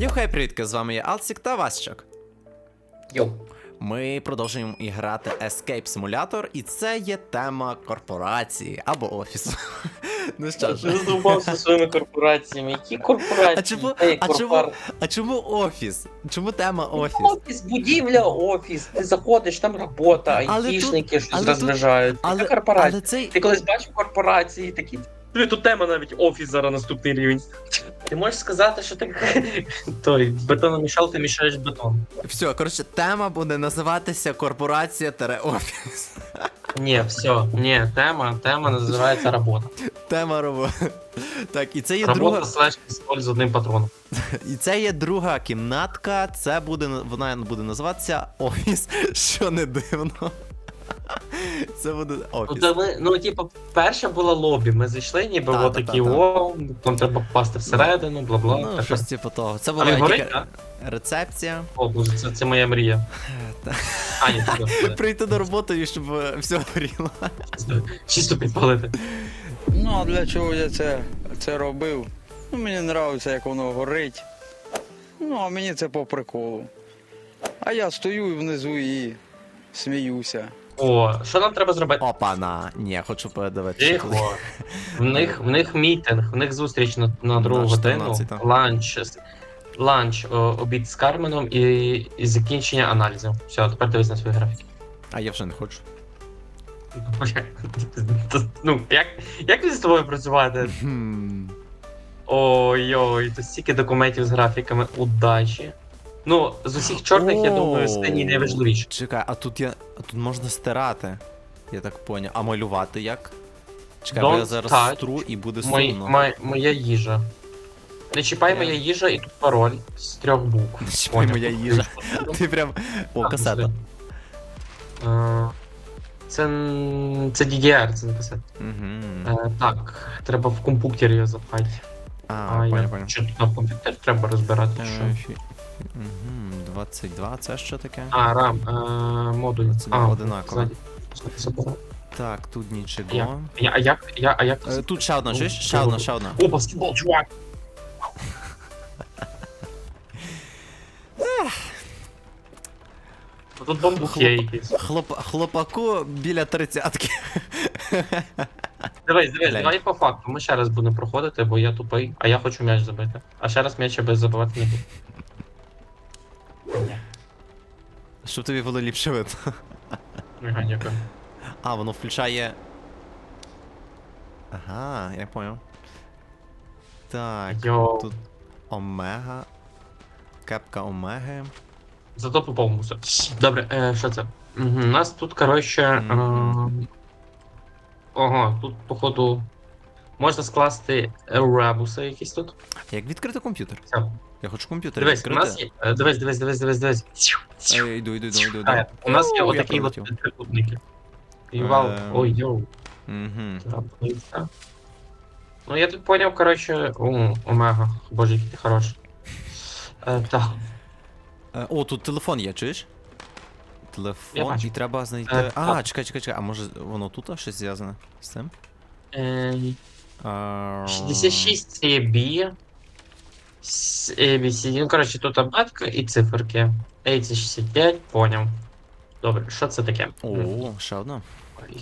Йохай, привітки, з вами я Алсік та Васчик. Йоу. Ми продовжуємо і грати Escape Simulator, і це є тема корпорації або офісу. ну що ж. Я задовбався своїми корпораціями. Які корпорації? А чому, а, чому, а чому офіс? Чому тема офіс? Офіс, будівля, офіс. Ти заходиш, там робота, айтішники щось розважають. Але, корпорація? але цей. Ти колись бачив корпорації такі. Тут тема навіть офіс зараз наступний рівень. Ти можеш сказати, що ти той бетономішал, мішаєш бетон. Все, коротше, тема буде називатися корпорація офіс. Ні, все, ні, тема, тема називається робота. Тема роботи. Так, і це є Робота друга. слеш з одним патроном. І це є друга кімнатка. Це буде вона буде називатися офіс, що не дивно. Це буде Ну, офіс. то ми, ну, типу, перша була лобі. Ми зайшли, ніби Та, от та, такі та, та. о, там треба попасти всередину, бла бла. Ну, щось типу того. Це була горить, тільки так? рецепція. О, боже, це, це моя мрія. Та- А, ні, це Прийти до роботи і щоб е, все горіло. чисто підпалити. Ну, а для чого я це, це робив? Ну, мені подобається, як воно горить. Ну, а мені це по приколу. А я стою внизу і сміюся. О, що нам треба зробити? Опана. Ні, я хочу подивитися. Тихо. В них, в них мітинг, в них зустріч на, на другу На годину. 14, так. Ланч. Ланч, о, обід з Карменом і, і закінчення аналізу. Все, тепер дивись на свої графіки. А я вже не хочу. Ну, як, як він з тобою працювати? Хм. Ой-ой, тут стільки документів з графіками удачі. Ну, з усіх чорних, я думаю, синій найважливіший. Чекай, а тут я. А тут можна стирати. Я так поняв. А малювати як? Чекай, бо Don't я зараз стру і буде Мой, сумно. моя їжа. Не чіпай моя їжа і тут пароль з трьох букв. Не чіпай моя їжа. Ти прям. О, касета. Е, Це, н- це DDR, це не касет. Угу. Е, Так, треба в комп'ютері його запхати. А, А, понял, я поняв. що на комп'ютер треба розбирати, що? Угу, 22, це що таке? А, RAM, е, модуль. 22 а, одинаково. Так, тут нічого. Я- Я, а як, я, а як? Е, Тут ще одна, чуєш? Ще одна, ще одна. О, баскетбол, чувак! Тут бамбук є якийсь. Хлоп, хлопаку біля тридцятки. Дивись, дивись, Глянь. давай по факту. Ми ще раз будемо проходити, бо я тупий, а я хочу м'яч забити. А ще раз м'яч я без забивати не буду. Щоб тобі було ліпше видно. Ага, дякую. А, воно включає. Ага, я понял. Так, Йоу. тут Омега. Кепка Омеги. Зато по повному все. Добре, е, що це? Угу, у нас тут, коротше. Е... Ого, тут, походу, можна скласти ребуси якісь тут. Як відкрити комп'ютер? Все. Я хочу комп'ютер Дивись, у відкрити. нас є. е, Дивись, дивись, дивись, дивись, дивись. Ей, йду, йду, йду, йду, йду. А, У нас є отакі от трикутники. І вал. Ем. Ой, йоу. Угу. Ну, я тут поняв, коротше, о, омега. Боже, який ти хороший. Е, так. Е, О, тут телефон є, чуєш? Я Телефон, бачу. і треба знайти. Е, а, так. чекай, чекай, чекай, а може воно тут щось зв'язане з цим? Е, А, 66 це є B. С- ABC. Ну, коротше, тут абетка і циферки. A це 65, поняв. Добре, що це таке? О, ще одна.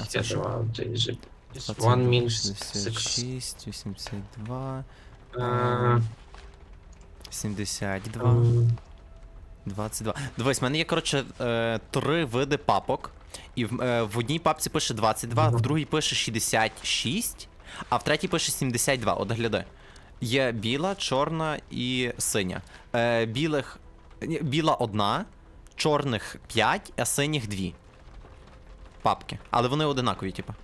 а це що? One means six. 66, 82, Е, 72, ем, 22. Дивись, в мене є, коротше, е, три види папок. І в, е, в одній папці пише 22, в другій пише 66, а в третій пише 72. От гляди. Є біла, чорна і синя. Е, білих. ні, Біла одна, чорних 5, а синіх 2. Папки. Але вони одинакові, типу.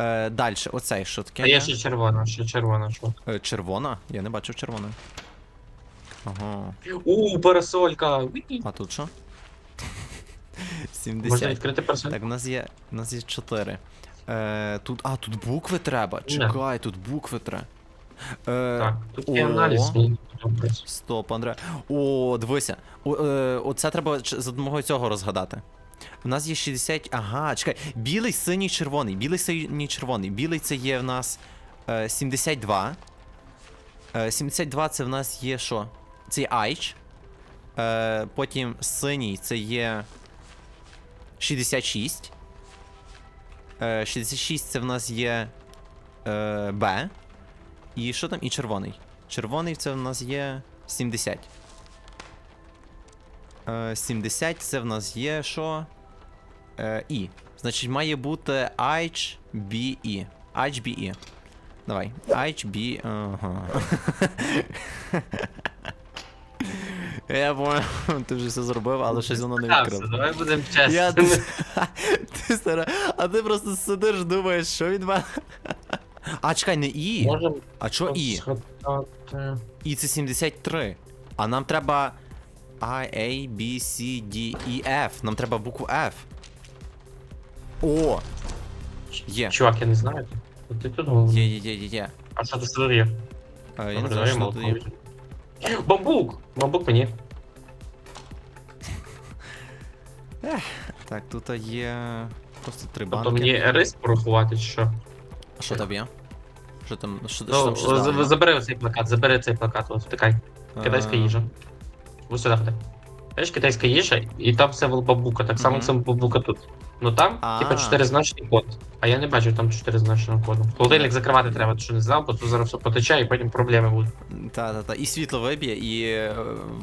Е, Далі, оцей що таке? А є ще червона, ще червона, що? Е, червона? Я не бачив червоної. Ага. У, парасолька! А тут що? Можна відкрити парасольку? Так, у нас є. У нас є 4. Е, тут. А, тут букви треба. Чекай, тут букви треба. Е, Так, тут є о. аналіз. мені подобається. Стоп, Андре. О, дивися. О, е, оце треба ч- за допомогою цього розгадати. У нас є 60. Ага, чекай. Білий, синій, червоний. Білий, синій, червоний. Білий це є в нас е, 72. Е, 72 це в нас є що? Це Айч. Е, потім синій це є 66. Е, 66 це в нас є е, Б. І що там? І червоний. Червоний це в нас є 70. Е, 70 це в нас є що? Е, І. Значить, має бути Айч BE. Айч BE. Давай. Айч B. Ага. Я понял, ти вже все зробив, але щось воно не Так, відкрив. давай будемо Я... чесними. ти стара, а ти просто сидиш, думаєш, що від мене. А, чекай, не І. Можемо А що І? згадати. І це 73. А нам треба I, A, B, C, D, E, F. Нам треба букву F. О! Є. Чувак, я не знаю. Ти тут головний. Є, є, є, є, є. А що тут тут? Е, Я не Добре, знаю, давай що тут є. Бамбук! Бамбук мені. Так, тут є просто три Тобто банки. мені рис порахувати, чи що? А що там є? Що там? Що, що Ну, там що з- здано? забери оцей плакат, забери цей плакат, ось втикай. Китайська Е, їжа. Ось сюди ходи. Знаєш, китайська їжа, і там символ бабука, так само Мгм. символ бабука тут. Ну там, А. типа, чотиризначний код. А я не бачу там чотиризначного коду. Холодильник закривати треба, ти що не знав, бо тут зараз все потече і потім проблеми будуть. Та, та, та. І світло виб'є, і е,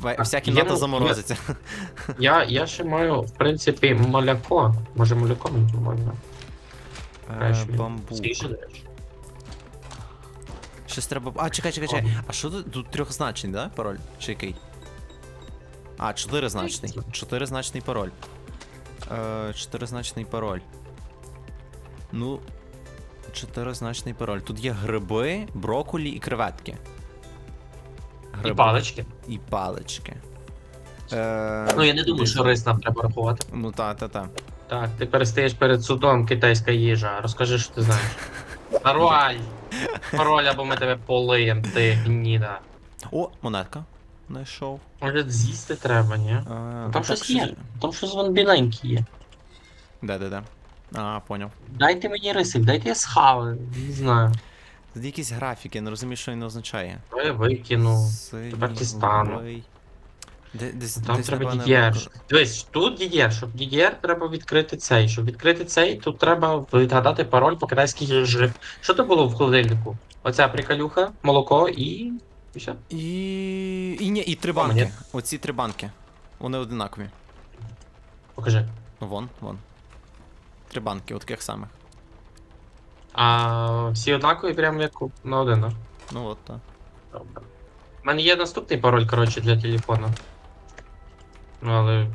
ве- А, вся кімната мо- заморозиться. Я, я ще маю, в принципі, маляко. Може маляко мені можна. Е. Бамбук. До речі. Щось треба. А, чекай, чекай, чекай. А що тут? Тут трьохзначний, да? Пароль? Чи який? А, чотиризначний. Чотиризначний пароль. Е, чотиризначний пароль. Ну. Чотиризначний пароль. Тут є гриби, брокколі і креветки. І палички. І палички. Е, Ну я не думаю, що рис нам треба рахувати. Ну та, та, та. Так, ти перестаєш перед судом китайська їжа. Розкажи, що ти знаєш. Пароль! Пароль, або ми тебе полиєм, ти гніда. О, монетка. Знайшов. Може з'їсти треба, ні? Там ну, щось так, є. Там щось вон біленьке є. Де, де, де. А, поняв. Дайте мені рисик, дайте я схаваю. Не знаю. Тут якісь графіки, не розумію, що він означає. Я викину. Синій, тепер дістану. голубий. Де, десь, Там десь, треба напевно, DDR. Дивись, тут DDR. Щоб DDR треба відкрити цей. Щоб відкрити цей, тут треба відгадати пароль по китайській жив. Що то було в холодильнику? Оця приколюха, молоко і. І все. І. І ні, і три банки. мені- Оці три банки. Вони одинакові. Покажи. Ну вон, вон. Три банки, от таких самих. А всі однакові, прямо як на один? Ну от, так. Добре. У мене є наступний пароль, коротше, для телефона. Ну, але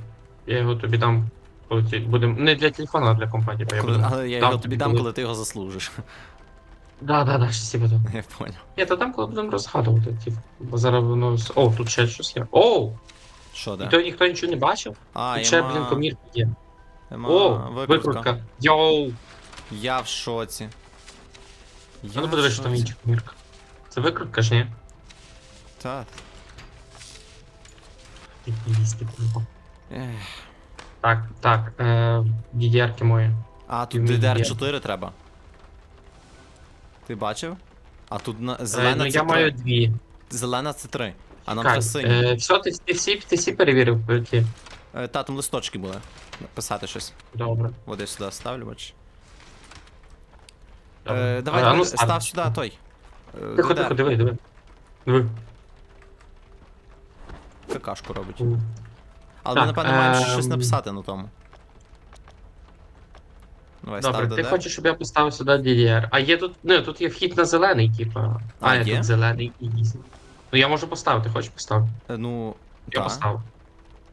я його тобі дам. коли ті- Будем... Не для телефона, а для компанії, бо я буду. але я дам його тобі дам, коли ти його заслужиш. Да, да, да, щось буду. Я поняв. Ні, то там, коли будемо розгадувати, типу. Бо зараз воно. с- О, тут ще щось є. Оу! Що І де? то ніхто нічого не бачив. А, Тут ще, яма- блін, комірка є. яма О, викрутка. Йоу! Я в шоці. Я ну в подивись, що там шоці. інша комірка. Це викрутка ж ні? Так. Їсти, курва. Ех. Так, так, е, DDR-ки мої. А, тут в мені є. DDR4 треба. Ти бачив? А тут на... Е, зелена ну це я 3. маю дві. Зелена це 3. А нам Чекай, треба сині. е, все, ти, ти, всі, ти всі перевірив, які. Е, Та, там листочки були. Писати щось. Добре. От я сюди ставлю, бач. добре. Е, давай, А, давай, ну, став сюди той. Е, Тихо, тихо, диви, диви. Диви. Какашку робить. М. Але ми, Так, напевно, маємо ще щось ем, написати на тому. Давай, Добре, став ти хочеш, щоб я поставив сюди DDR. А є тут. Ну, тут є вхід на зелений, типа. А, А, є? тут зелений і дійсно. Ну я можу поставити, хочеш поставити. Е, Ну, Я та. поставив.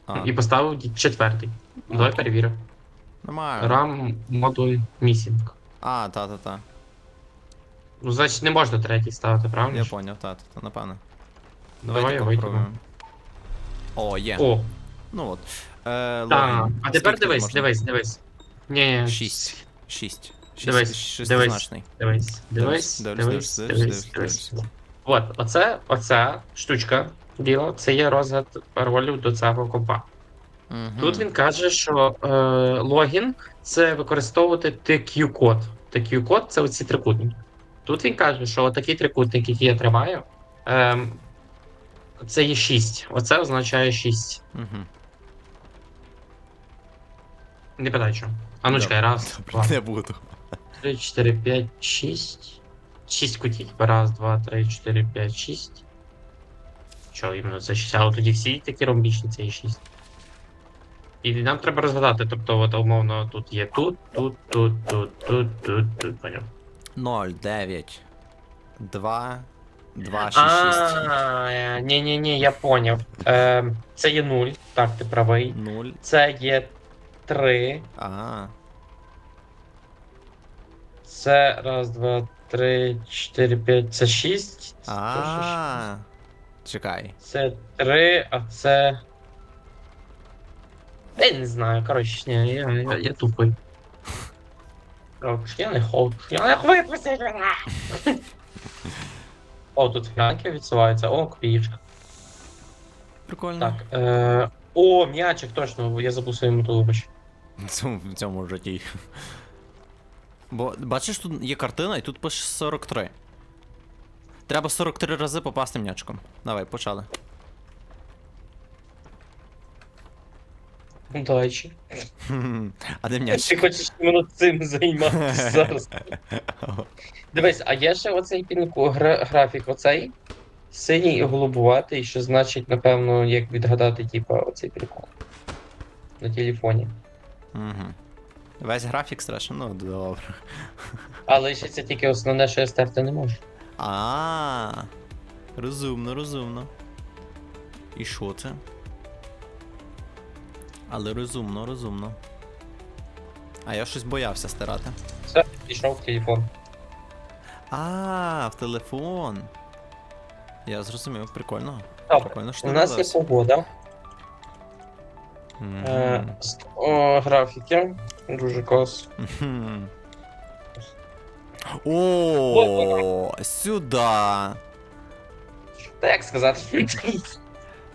А, І поставив ді- четвертий. Ну, Давай то- перевіримо. Нормально. RAM модуль missing. А, та-та-та. Ну, значить, не можна третій ставити, правильно? Я ж? поняв, та-та-та, напевно. Давай я витягну. попробуємо. О, є. О, Ну от. Е, так. логін. А тепер Скільки дивись, можна? дивись, дивись. Ні, ні. Шість. Шість. Дивись, Шестизначний. Дивись, дивись, дивись, дивись, дивись. От, оце, оця штучка біла, це є розгад паролів до цього компа. Мгм. Тут він каже, що е, логін це використовувати TQ-код. TQ-код це оці трикутники. Тут він каже, що такий трикутник, який я тримаю, ем, Це є 6. Оце означає 6. Угу. Не питай що. А ну чекай, раз, два, Не буду. три, чотири, п'ять, шість. Шість кутів. Раз, два, три, чотири, п'ять, шість. Що, іменно це 6? А от тоді всі такі ромбічні, це є 6. І нам треба розгадати, тобто, от умовно, тут є тут, тут, тут, тут, тут, тут, тут, поняв. 0, 9, 2, 2, 6, 6. А, ні, ні, ні, я поняв. Е, це є 0, так, ти правий. 0. Це є 3. А, Це раз, два, три, чотири, п'ять, це 6. а. Чекай. Це 3, а це. Я не знаю, коротше, ні, я, я, я тупий. Коротше, я не хочу. Я не випустіть мене! О, тут фіанки відсуваються, о, копієчка. Прикольно. Так, е, о, м'ячик, точно, я забув свою мету, вибач. В цьому, в цьому житті. Бо бачиш, тут є картина, і тут пише 43. Треба 43 рази попасти м'ячком. Давай, почали. Удачі. А де Ти хочеш іменно цим займатися зараз. Дивись, а є ще оцей пінку гра- графік, оцей синій і голубуватий, що значить, напевно, як відгадати, типа, оцей прикол. На телефоні. Угу. Весь графік страшно, ну добре. Але ще це тільки основне, що я стерти не можу. А, розумно, розумно. І що це? Але розумно, розумно. А я щось боявся стирати. Все, пішов в телефон. А, в телефон. Я зрозумів, прикольно. Добре, Прикольно, що у нас є погода. Мгм. Е, о, графіки. Дуже клас. О, сюди. Та як сказати?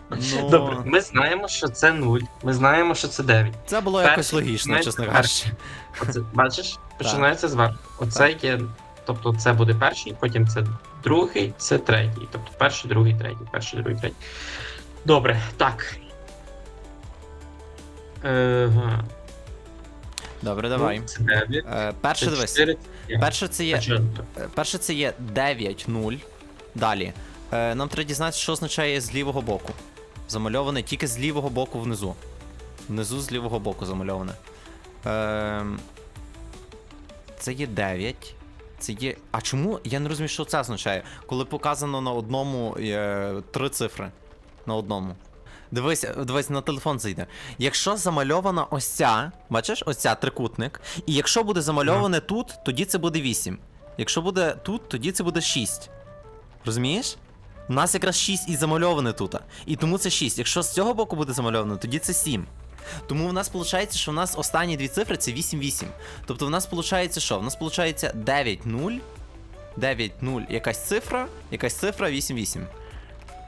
Ну, Добре, ми знаємо, що це 0. Ми знаємо, що це 9. Це було Перший, якось логічно, чесно кажучи. Бачиш? Починається зверху. Оце є. Тобто це буде перший, потім це другий, це третій. Тобто перший, другий, третій, перший, другий, третій. Добре, так. Ага. Добре, давай. Ну, Це 9. Е, перше Це дивись. 4. Перше це є. А е, Перше це є 9-0. Далі. Е, нам треба дізнатися, що означає з лівого боку. Замальоване тільки з лівого боку внизу. Внизу з лівого боку замальоване. Е, це є 9. Це є. А чому? Я не розумію, що це означає. Коли показано на одному е, три цифри. На одному. Дивись, дивись, на телефон зайде. Якщо замальована ось ця, бачиш, ось ця трикутник, і якщо буде замальоване тут, тоді це буде 8. Якщо буде тут, тоді це буде 6. Розумієш? У нас якраз 6 і замальоване тут. І тому це 6. Якщо з цього боку буде замальовано, тоді це 7. Тому в нас виходить, що в нас останні дві цифри це 8-8. Тобто в нас виходить що? В нас виходить 9-0. 9-0, якась цифра, якась цифра 8-8.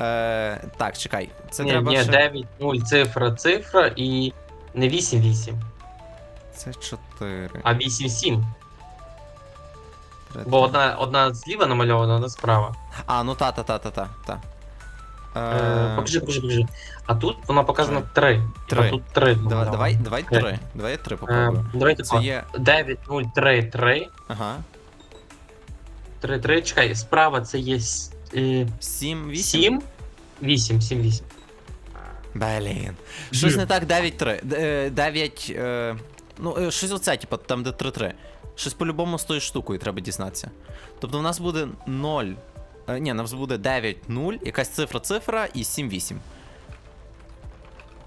Е, так, чекай. Це ні, треба. ні, ще... 9, 0, цифра, цифра і не 8, 8, Це 4. а 8, 7. Бо одна, одна зліва намальована, одна справа. А, ну та, Е, Е, покажи, покажи, покажи. А тут воно показано 3. Три. А тут 3. Давай, давай, давай три. Давай я три попробую. Давайте Це є. 9, 0, 3, 3. Ага. 3, 3, чекай, справа це є с- е, 7, 8. 7, 8, 7, 8. Блін. Щось не так 9, 3. 9. Е, ну, е, щось оце, типу, там, де 3, 3. Щось по-любому з тою штукою треба дізнатися. Тобто в нас буде 0. Е, ні, нас буде 9, 0, якась цифра, цифра і 7, 8.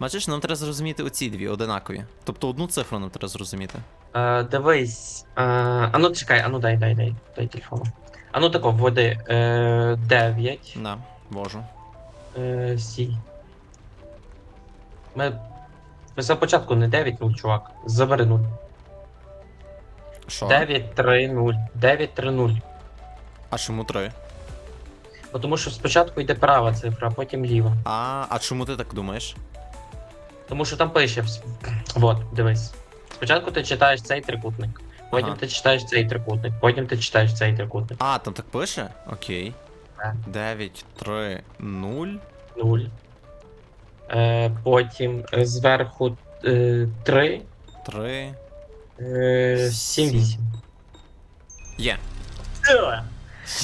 Бачиш, нам треба зрозуміти оці дві одинакові. Тобто одну цифру нам треба зрозуміти. Е, дивись. Е, а ну чекай, а ну дай, дай, дай, дай телефон. А ну тако, введи е, 9. На, можу. Е, сі. Ми. Ми спочатку не 9 0, чувак. Забери 0. Що? 9 3 0. 9 3 0. А чому 3? Бо Тому що спочатку йде права цифра, а потім ліва. А, а чому ти так думаєш? Тому що там пише. вс- Вот, дивись. Спочатку ти читаєш цей трикутник, потім Ага. ти читаєш цей трикутник, потім ти читаєш цей трикутник. А, там так пише? Окей. Так. 9, 3, 0. 0. Е, потім е, зверху е, 3. Три. Е, 7, 8. Є.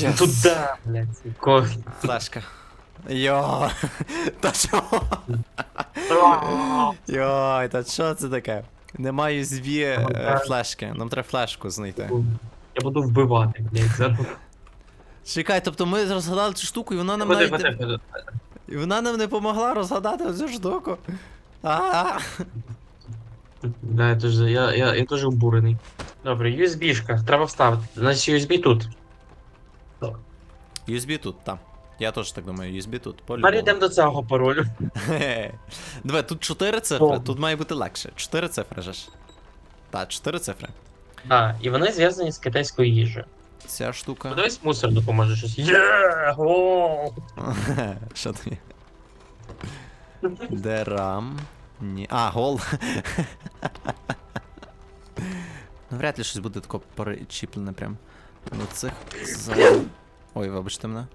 Ну Туда, блядь, ко- Флешка. Йо. Та що? Йой, та що це таке? Немає USB е, флешки. Нам треба флешку знайти. Я буду вбивати, блядь. за- Чекай, тобто ми розгадали цю штуку, і вона нам Ходи, навіть. ходи, ходи. І вона нам не допомогла розгадати цю штуку. А. Да, я дуже, я, я, я дуже обурений. Добре, USB-шка, треба вставити. Значить, USB тут. USB тут, там. Я теж так думаю, USB тут. Тепер йдемо до цього паролю. Диви, тут 4 цифри, тут має бути легше. 4 цифри же ж. Так, 4 цифри. А, і вони зв'язані з китайською їжею. Ця штука. Подивись, мусор допоможе щось. Є! О! Що є? Дерам. Ні. А, гол. Ну, вряд ли щось буде тако перечіплене прям. Ну цих за. Ой, вибачте мене.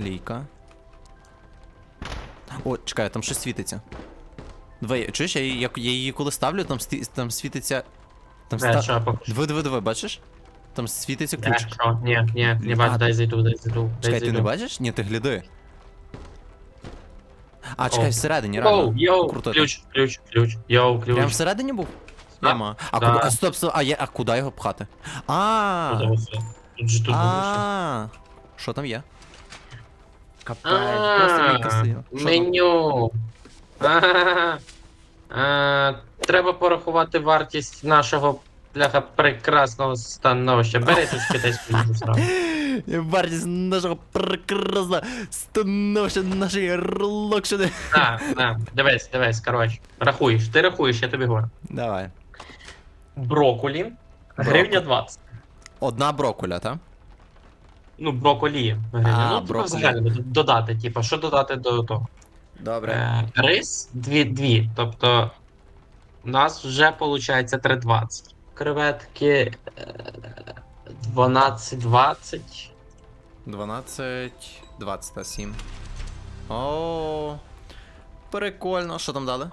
Лійка. О, чекай, там щось світиться. Давай, чуєш, я, її- я, я її коли ставлю, там, сті- там світиться. Там Де, ста... що. Диви, диви, диви, бачиш? Там світиться Де, ключ. що? Ні, ні, не бачу, дай зайду, дай зайду. Дай Чекай, ти зайду. не бачиш? Ні, ти гляди. А, О. чекай, всередині, Йоу, реально. йоу, Круто. ключ, ключ, ключ, йоу, ключ. Прям всередині був? Да. Нема. А Да. куди? А, стоп, стоп, а, є, а куди його пхати? А. Тут ось, Тут же тут було А. Що там є? Капець. Що там? Меню. А, а, Треба порахувати вартість нашого бляха прекрасного становища. Бери тут китайську їжу. Вартість нашого прекрасного становища нашої релокшени. На, на, дивись, дивись, коротше. Рахуєш, ти рахуєш, я тобі говорю. Давай. Броколі. Гривня 20. Одна брокуля, так? Ну, броколі. Гривня. А, ну, брокколі. взагалі, д- додати, типа, що додати до того? Добре. Е, рис 2, 2. Тобто, у нас вже виходить 3,20. Креветки е, 12,20. 12, 27. О. Прикольно. Що там дали?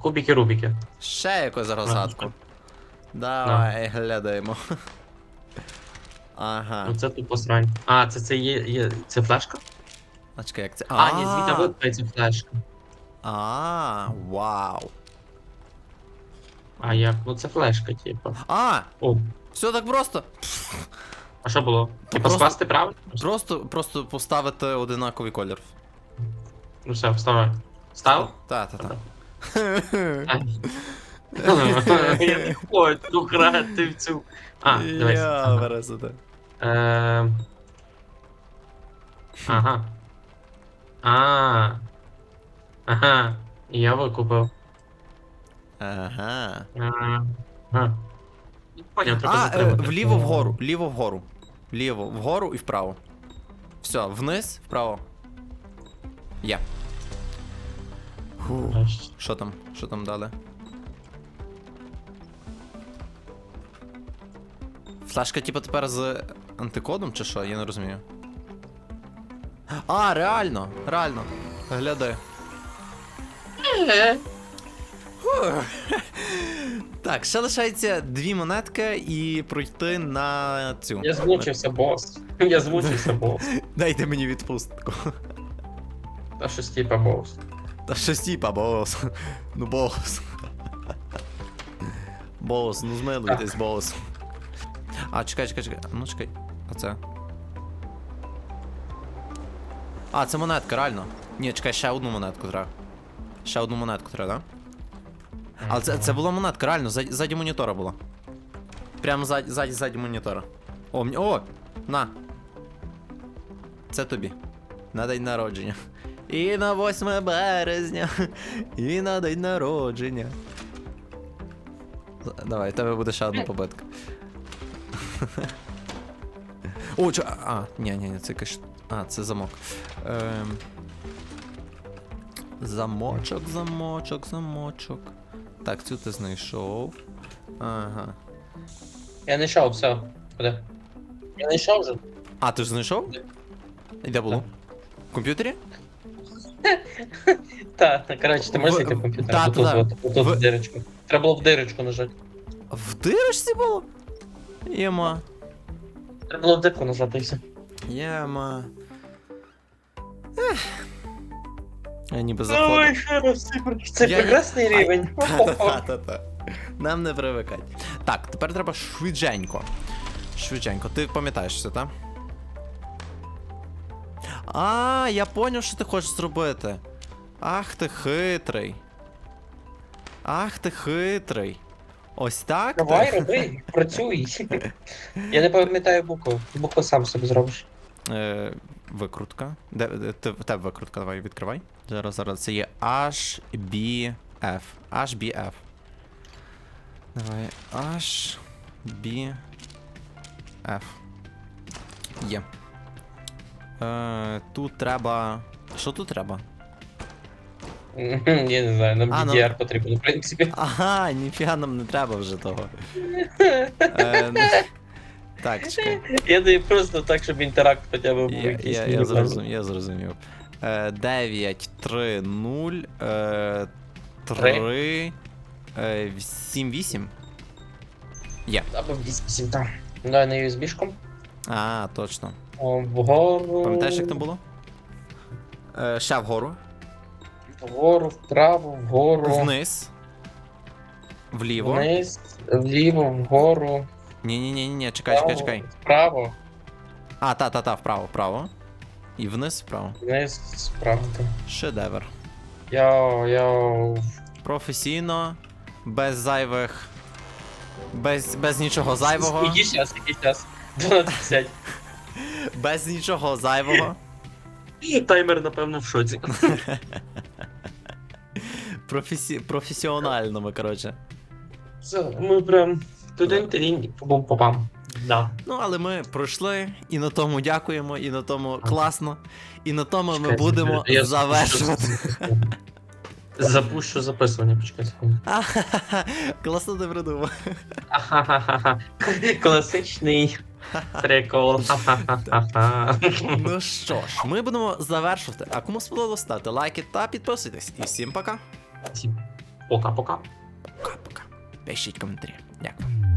Кубики Рубики. Ще якусь розгадку. Давай, глядаємо. Ага. Ну це тупо срань. А, це це є. є це флешка? А чекай, як це. А, ні, звідти випається флешка. А, вау. А як? Ну це флешка, типу. А, О, все так просто. а що було? Типа скласти правильно? Просто, просто поставити одинаковий колір. Ну все, вставай. Став? Та, та, та. Я не хочу грати в цю. А. Я пересуди. Е, Ага. А. Ага. Я викупив. Ага. Ага. А, е, затримати. вліво вгору, ліво вгору. Ліво вгору і вправо. Все, вниз, вправо. Є. Фу. Що там? Що там дали? Флешка, типу, тепер з антикодом чи що? Я не розумію. А, реально, реально. Глядай. Е, Так, ще лишається дві монетки і пройти на цю. Я змучився, бос. Я змучився, бос. Дайте мені відпустку. Та щось типа бос. Та щось типа, бос. Ну бос. Бос, ну змилуйтесь, бос. А, чекай, чекай, чекай. Ну чекай. А це. А, це монетка, реально. Ні, чекай, ще одну монетку треба. Ще одну монетку треба, так? Але це, це була монетка, реально, ззаді, ззаді монітора була. Прямо ззаді, ззаді, ззаді монітора. О, мені. О! На! Це тобі. На день народження. І на 8 березня. І на день народження. Давай, в тебе буде ще одна побитка. О, чо... А, ні, ні, ні, це якась... А, це замок. Ем... Замочок, замочок, замочок. Так, цю ти знайшов. Ага. Я не йшов, все. Куди? Я не йшов вже. А, ти ж знайшов? Де було? В комп'ютері? Так, коротше, ти можеш В- зайти в комп'ютер? Отут, от, отут В- в дирочку. Треба було в дирочку нажати. В дирочці було? Єма. Треба було в дирку нажати і все. Єма. Ех. Я ніби заходив. ще раз, це, це Я- прекрасний рівень. Та-та-та. Нам не привикать. Так, тепер треба швиденько. Швиденько. Ти пам'ятаєш все, так? А, я поняв, що ти хочеш зробити. Ах ти хитрий. Ах ти хитрий. Ось так? ти? Давай, роби, працюй. Я не пам'ятаю букву. Букву сам собі зробиш. Е, викрутка. Де, де, ти, в тебе викрутка, давай відкривай. Зараз, зараз. Це є HBF. HBF. Давай. HBF. Є. Е, тут треба. Що тут треба? Я не знаю, нам А, ну. DDR потрібен, в принципі. Ага, ніфіга нам не треба вже того. Е, ну, так, чекай. Я даю просто так, щоб інтеракт хоча б був Я, якийсь. я, я, зрозумів, я зрозумів. Е, 9, 3, 0, е, 3, е, 7, 8. Є. Або 8, так. Давай на USB-шку. А, точно. Вгору. Пам'ятаєш, як там було? Е, ще вгору. Вгору, вправо, вгору. Вниз. Вліво. Вниз, вліво, вгору. Ні, ні, ні, ні, чекай, чекай, вправо, чекай. Вправо, А, та, та, та, вправо, вправо. І вниз, вправо. вниз, справа. Шедевр. Йоу, йоу. Професійно, без зайвих. Без, без нічого зайвого. Який час, який час? 12.50. Без нічого зайвого. Таймер, напевно, в шоці. Професі... Професіонально ми, коротше. Все, ми прям тудень тидень побом попам. Да. Ну, але ми пройшли, і на тому дякуємо, і на тому класно. І на тому ми будемо я завершувати. Запущу записування, почекай секунду. Класно ти придумав. Класичний прикол. Ну що ж, ми будемо завершувати. А кому сподобалось, ставте лайки та підписуйтесь. І всім пока. Всім Пока-пока. Пока-пока. Пишіть коментарі. Дякую.